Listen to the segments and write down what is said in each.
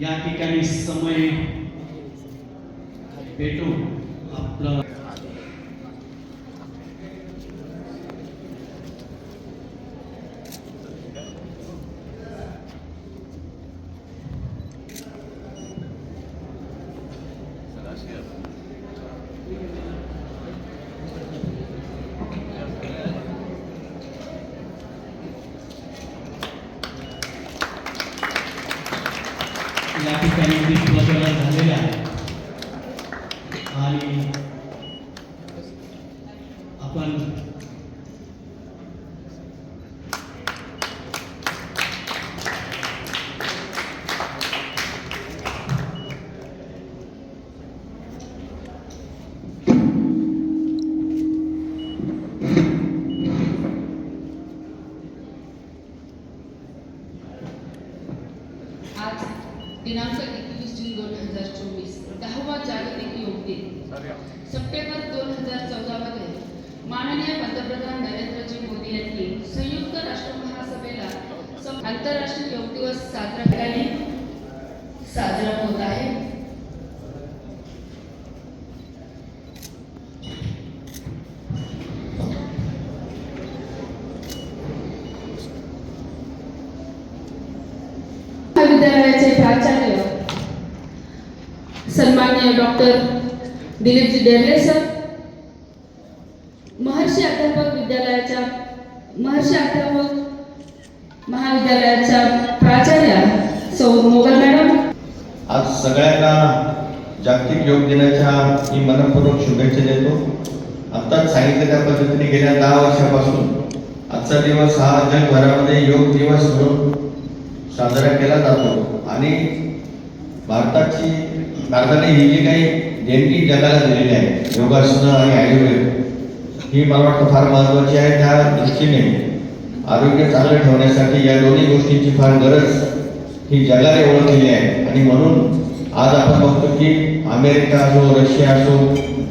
या ठिकाणी समय भेटून आपलं या ठिकाणी झालेले आहे आणि आपण पंतप्रधान नरेंद्रजी मोदी यांनी संयुक्त राष्ट्र महासभेला आंतरराष्ट्रीय योग दिवस साजरा करायला साजरा होत आहे. महाविद्यालयाचे प्राचार्य सन्मान्य डॉक्टर दिलीपजी डेरले सर महाविद्यालयाच्या प्राचार्या सौ मोगल मॅडम. आज सगळ्यांना जागतिक योग दिनाच्या मी मनपूर्वक शुभेच्छा देतो. आत्ताच सांगितलं त्या पद्धतीने गेल्या दहा वर्षापासून आजचा दिवस हा जगभरामध्ये योग दिवस म्हणून साजरा केला जातो. आणि भारताची भारताने ही जी काही देणगी जगाला दिलेली आहे योगासनं आणि आयुर्वेद ही मला वाटतं फार महत्त्वाची आहे त्या दृष्टीने. आरोग्य चांगलं ठेवण्यासाठी या दोन्ही गोष्टींची फार गरज ही जगाने ओळखलेली आहे. आणि म्हणून आज आपण बघतो की अमेरिका असो रशिया असो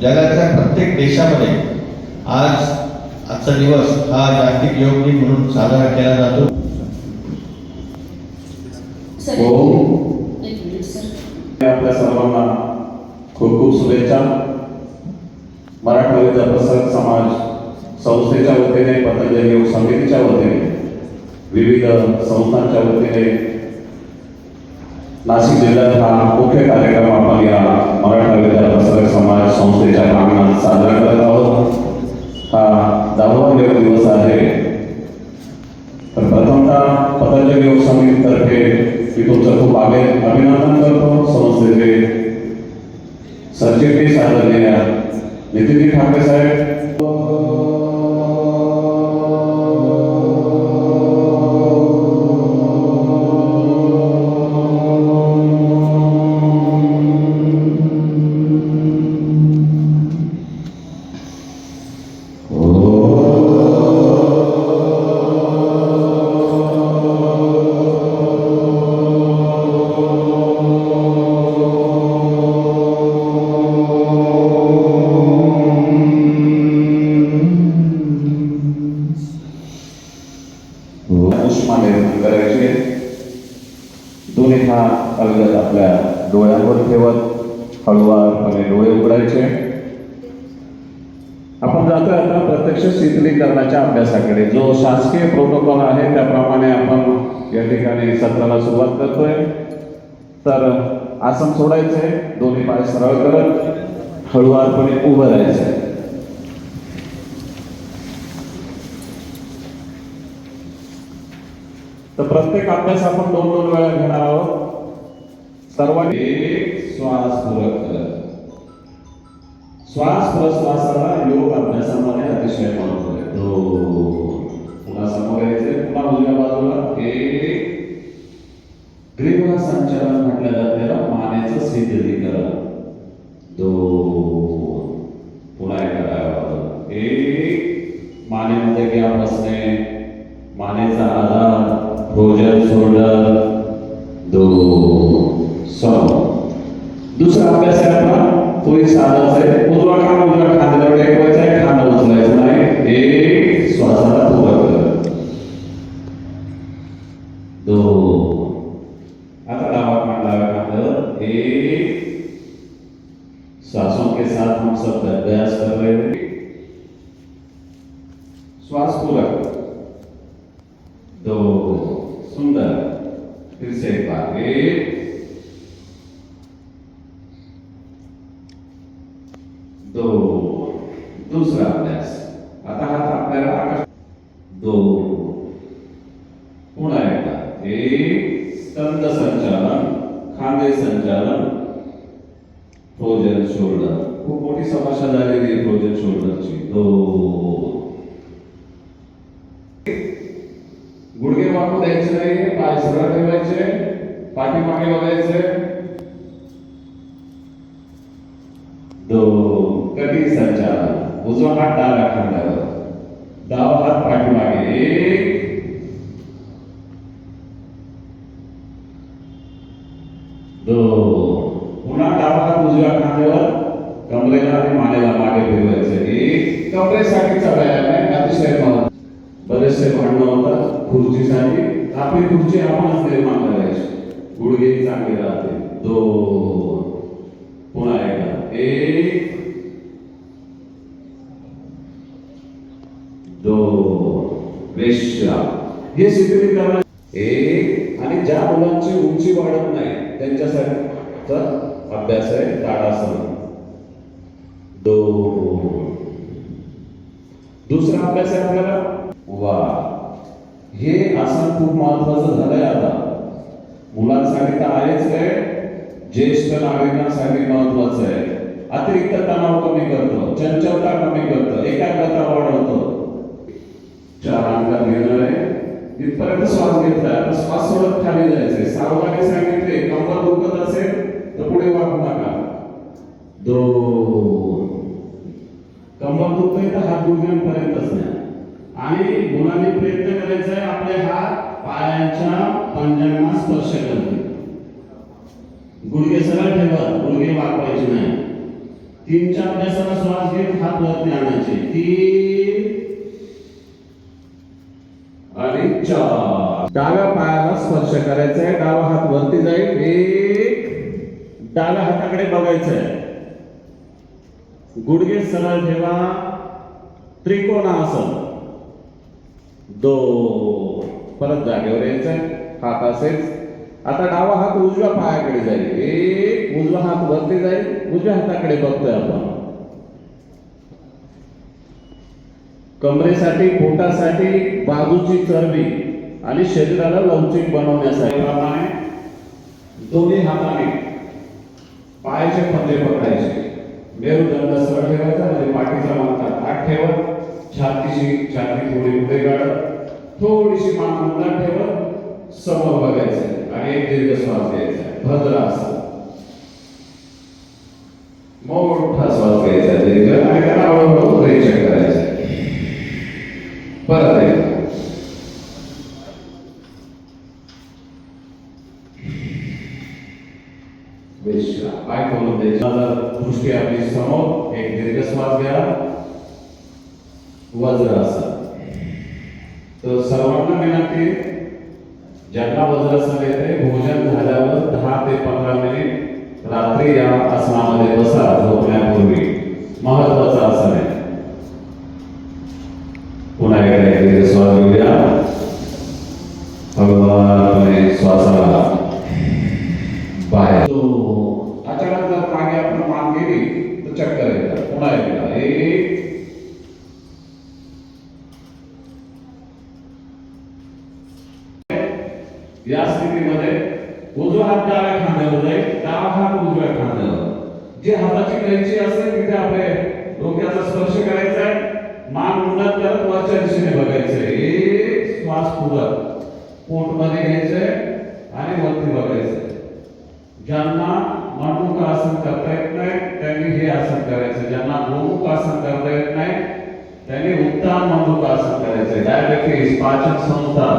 जगाच्या प्रत्येक देशामध्ये आज आजचा दिवस हा जागतिक योग दिन म्हणून साजरा केला जातो. सर हो. आपल्या सर्वांना खूप खूप शुभेच्छा. मराठवाड्याचा प्रसारक समाज संस्थेच्या वतीने, पतंजली योग समितीच्या वतीने, विविध संस्थांच्या वतीने नाशिक जिल्ह्यात हा मुख्य कार्यक्रम आपण या मराठवाड्याचा प्रसारक समाज संस्थेच्या प्रांगणात साजरा करत आहोत. हा दहावा योग दिवस आहे. तर प्रथमतः पतंजली योग समितीतर्फे मी तुमचं खूप अभि अभिनंदन करतो. संस्थेचे सरचिटणीस आदरणीय नितीनजी ठाकरे साहेब. सोडायचंय. दोन्ही पाय सरळ करत हळुवारपणे उभं राहायचंय. तर प्रत्येक अभ्यास आपण दोन दोन वेळा घेणार आहोत. सर्वांनी एक श्वास पूरक करत श्वास प्रश्वासाला योग अभ्यासामध्ये अतिशय महत्त्व आहे. हो. पुन्हा समोर यायचे पुन्हा उजव्या बाजूला. एक ग्रीव संचलन म्हटलं जातं त्याला मानेचं शीतलीकरण दो पुन्हा एका डाव्या बाजूला एक. मानेमध्ये गॅप असणे मानेचा आधार भोजन सोडणं दोन सो दुसरा अभ्यास आहे आपला तोही साधाच आहे उजवा खांदा उजव्या खांद्यावर टेकवायचा आहे खांदा उचलायचा नाही एक श्वासाला पूरक कर दोन आता डावा खांदा डाव्या खांद्यावर सब अभ्यास कर रहे थे श्वास पूरा दो सुंदर फिर से एक बार एक दो दूसरा अभ्यास आता हात आपल्याला आकाश दो पुन्हा एकदा एक स्तंद संचालन खांदे संचालन फ्रोजन शोल्डर खूप मोठी समस्या झालेली आहे फ्रोजन शोल्डरची दो गुडघे वाकू द्यायचे नाही पाय सरळ ठेवायचे पाठीमागे बघायचे दो कटी संचालन उजवा हात डाव्या खांद्यावर डावा हात पाठीमागे. एक दो पुन्हा डावा हात उजव्या खांद्यावर. कमरेला आणि मानेला मागे फिरवायचं एक कमरेसाठीचा व्यायाम आहे अतिशय महत्त्वाचा बरेचसे भांडणं होतात. खुर्चीसाठी. आपली खुर्ची आपणच निर्माण करायची. गुडघे चांगले राहते दोन पुन्हा एकदा एक दोन विश्राम हे शिथिल करणं एक आणि ज्या मुलांची उंची वाढत नाही त्यांच्यासाठी अभ्यास आहे ताडासन दोन दुसरा अभ्यास आहे आपल्याला? वा. हे आसन खूप महत्वाचं झालंय आता. मुलांसाठी तर आहेच आहे ज्येष्ठ नागरिकांसाठी महत्वाचं आहे. अतिरिक्त तणाव कमी करतो चंचलता कमी करतो एकाग्रता वाढवतो. चार अंगात घेणार आहे इथपर्यंत श्वास घेतला. आता श्वास सोडत खाली जायचंय. सावधानी सांगितले कंबर दुखत असेल तर पुढे वाकू नका दोन कंबर दुखतोय तर हात गुडघ्यांपर्यंतच नाही आणि मुलांनी प्रयत्न करायचा आहे आपले हात पायांच्या पंजांना स्पर्श करते गुडघे सरळ ठेवा गुडघे वाकवायचे नाही तीनच्या अभ्यासाला श्वास घेत हात वरती आणायचे तीन आणि चार डाव्या पायाला स्पर्श करायचा आहे डावा हात वरती जाईल एक डाव्या हाताकडे बघायचं आहे गुडघे सरळ ठेवा. त्रिकोणासन दो परत जागेवर यायचं आहे हात असेल आता डावा हात उजव्या पायाकडे जाईल. एक उजवा हात वरती जाईल. उजव्या हाताकडे बघतोय आपण. कमरेसाठी पोटासाठी बाजूची चरबी आणि शरीराला लवचिक बनवण्यासाठी. प्रमाणे दोन्ही हाताने. पायाचे फंदे पकडायचे. मेरुदंड सरळ ठेवायचा म्हणजे पाठीचा मानता ताट ठेवत छातीशी छाती थोडी पुढे काढत थोडीशी मान मुलात ठेवत समोर बघायचं आणि एक दीर्घ श्वास घ्यायचा. भद्र असं. मोठा श्वास घ्यायचा दीर्घ आणि त्याला हळूहळू रिचेक परत एकदा कॉल दिस अदर उसके दृष्टी आपली समोर एक दीर्घ श्वास घ्या वज्रासन तर सर्वांना विनंती ज्यांना वज्रासन येते भोजन झाल्यावर दहा ते पंधरा मिनिट रात्री या आसनामध्ये बसा, झोपण्यापूर्वी. महत्वाचं आसन आहे पुन्हा एकदा एक दीर्घ श्वास घेऊया हळूवारपणे श्वासाला बाहेर तो अचानक जर मागे आपण मान गेली तर चक्कर येतात पुन्हा एकदा एक या स्थितीमध्ये उजवा हात डाव्या खांद्यावर जाईल डावा हात उजव्या खांद्यावर जी हाताची कैची असेल तिथे आपले डोक्याचा स्पर्श करायचा आहे. मान उन्नत करत वरच्या दिशेने बघायचंय एक श्वास पुरत. पोटमध्ये घ्यायचंय आणि वरती बघायचंय ज्यांना आसन करता येत नाही, त्यांनी हे आसन करायचं. ज्यांना गोमुख आसन करता येत नाही, त्यांनी मणमुख आसन संस्था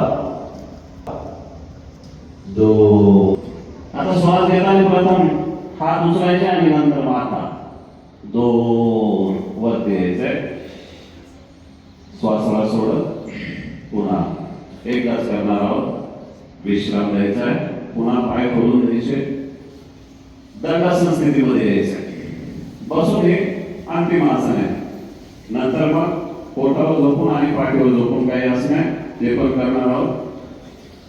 दो. आता श्वास घेताना प्रथम हात उचलायचे आणि नंतर माथा दोन वरती यायचंय श्वासाला सोडत पुन्हा एकदाच करणार आहोत. विश्राम द्यायचा पुन्हा पाय खोलून द्यायचे. दंडासन स्थितीमध्ये यायचं बसून हे अंतिम आसन आहे. नंतर मग पोटावर झोपून आणि पाठीवर झोपून काही पण करणार आहोत.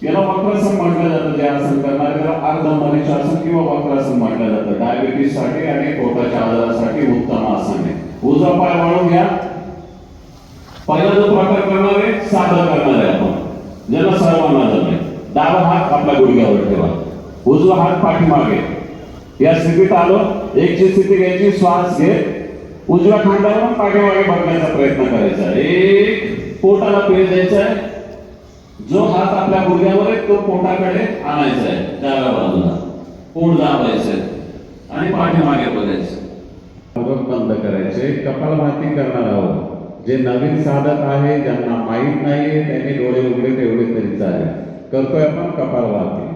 याला वक्रासन म्हटलं जातं जे आसन करणार त्याला अर्धमरीशासन किंवा वक्रासन म्हटलं जातं. डायबिटीससाठी आणि पोटाच्या आजारासाठी उत्तम आसन आहे. उजवा पाय वाळून घ्या. पहिला जो प्रकार करणार आहे साधा करणार आहे आपण. ज्याला सर्वांना जमेल डावा हात आपल्या गुडघ्यावर ठेवा. उजवा हात पाठीमागे. या स्थितीत आलो. एकची स्थिती घ्यायची श्वास घे उजव्या खांद्यावर पाठीमागे बघण्याचा प्रयत्न करायचा एक पोटाला पेज द्यायचा आहे. जो हात आपल्या गुडघ्यावर आहे तो पोटाकडे आणायचा आहे डाव्या बाजूला. पोट दाबायचं आणि पाठीमागे बघायचं. मग बंद करायचे. कपालभाती करणार आहोत. जे नवीन साधक आहे ज्यांना माहीत नाहीये त्यांनी डोळे उघडे तेवढे तरी चालेल. करतोय आपण कपालभाती.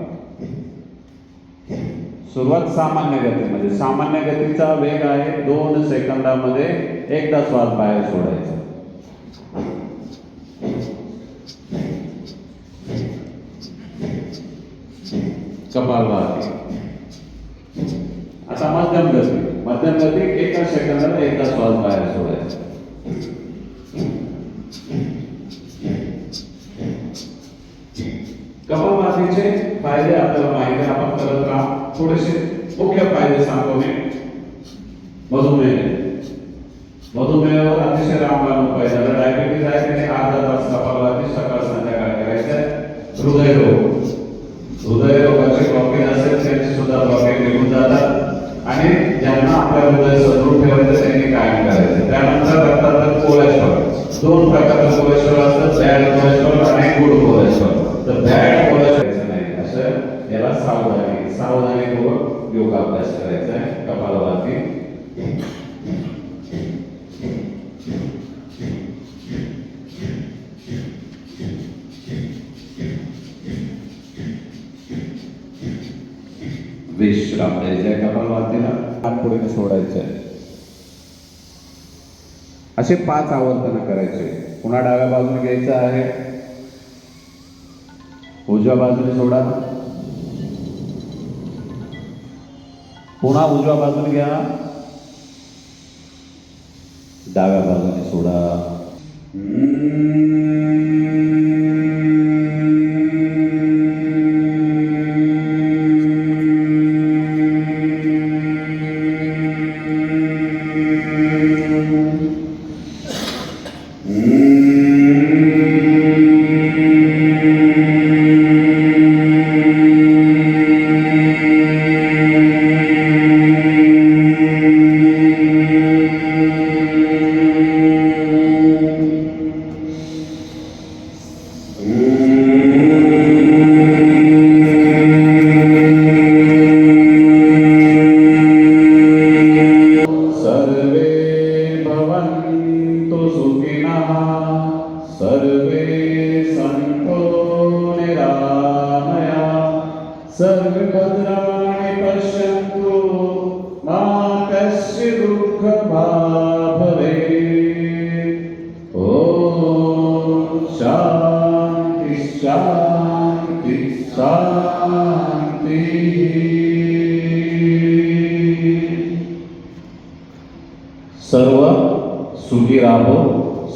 सुरुवात सामान्य गतीमध्ये. सामान्य गतीचा वेग आहे. दोन सेकंदामध्ये एकदा श्वास बाहेर सोडायचा. कपालभाती। आता मध्यम गती। मध्यम गती सेकंदाला एकदा श्वास बाहेर सोडायचा कपालभातीचे फ़ायदे आपल्याला माहिती आपण करत थोडेसे मुख्य फ़ायदे सांगतो मी मधुमेह मधुमेहावर अतिशय रामबाण उपाय झाला आहे विश्राम द्यायचा आहे कपालभातीला हात पुढे सोडायचं आहे. असे पाच आवर्तन करायचे. पुन्हा डाव्या बाजूने घ्यायचं आहे. उजव्या बाजूने सोडा. पुन्हा उजव्या बाजूने घ्या. डाव्या बाजूने सोडा. सर्वे सन्तो निरामया। सर्वे भद्राणि पश्यन्तु।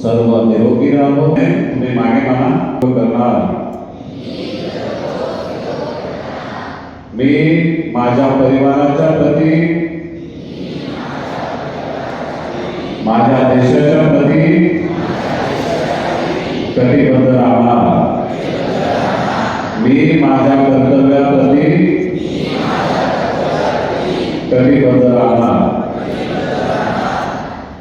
सर्व निरोगी राहो तुम्ही मागे म्हणा करणार. मी माझ्या परिवाराच्या प्रती माझ्या देशाच्या प्रती कटिबद्ध राहणार. मी माझ्या कर्तव्याप्रती कटिबद्ध राहणार.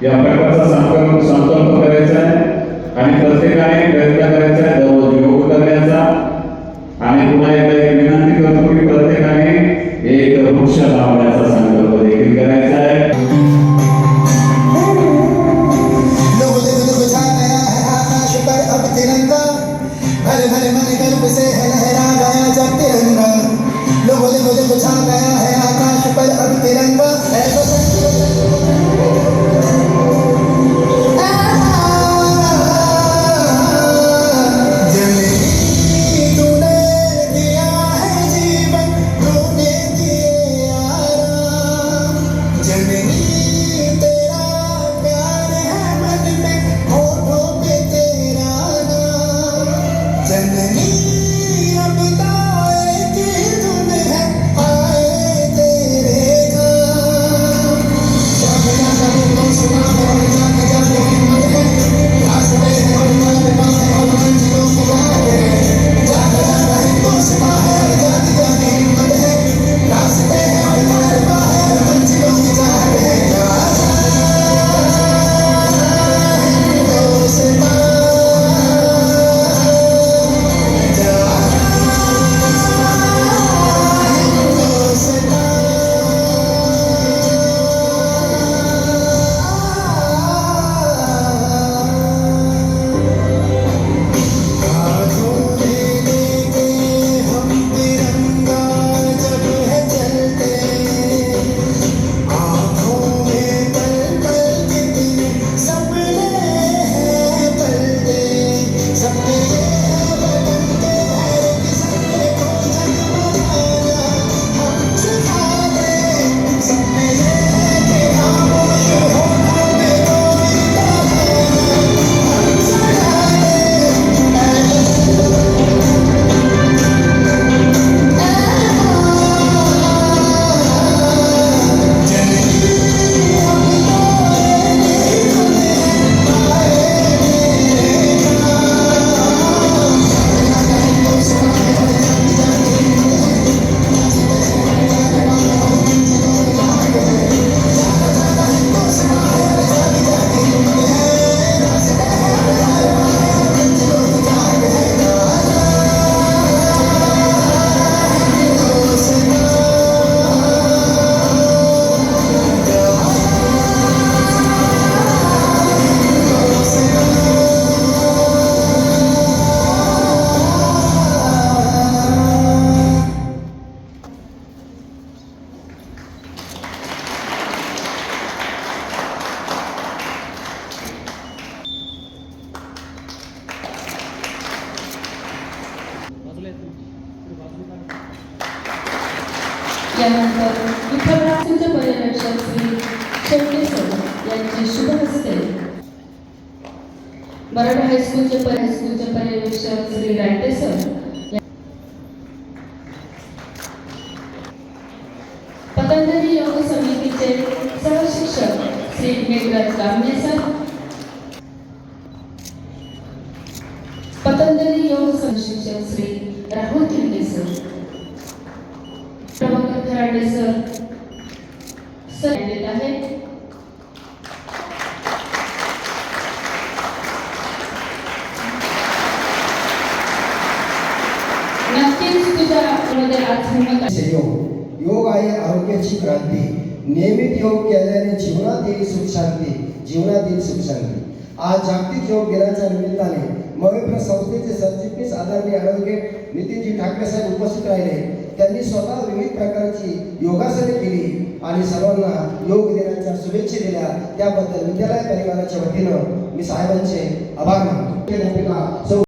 या प्रकारचा संकल्प संकल्प करायचा आहे. आणि प्रत्येकाने प्रयत्न करायचा आहे. दररोज यानंतर विठ्ठलरावांचे पर्यवेक्षक श्री शेट्टे सर यांचे शुभ हस्ते. मराठा हायस्कूलचे पर हायस्कूलचे पर्यवेक्षक श्री रायटे सर पतंजली योग समितीचे सहशिक्षक श्री मेघराज गामणे सर पतंजली योग सहशिक्षक Shri Rahul Khinde sir Prabhakar Kharade sir sir देत आहेत नक्कीच तुझ्या योग योग आहे आरोग्याची क्रांती. नियमित योग केल्याने जीवनात येईल सुख शांती जीवनात येईल सुख शांती. आज जागतिक योग दिनाच्या निमित्ताने मवेप्र संस्थेचे सरचिटणीस आदरणीय ॲडव्होकेट नितीनजी ठाकरे साहेब उपस्थित राहिले. त्यांनी स्वतः विविध प्रकारची योगासने केली आणि सर्वांना योग दिनाच्या शुभेच्छा दिल्या. त्याबद्दल विद्यालय परिवाराच्या वतीनं मी साहेबांचे आभार मानतो.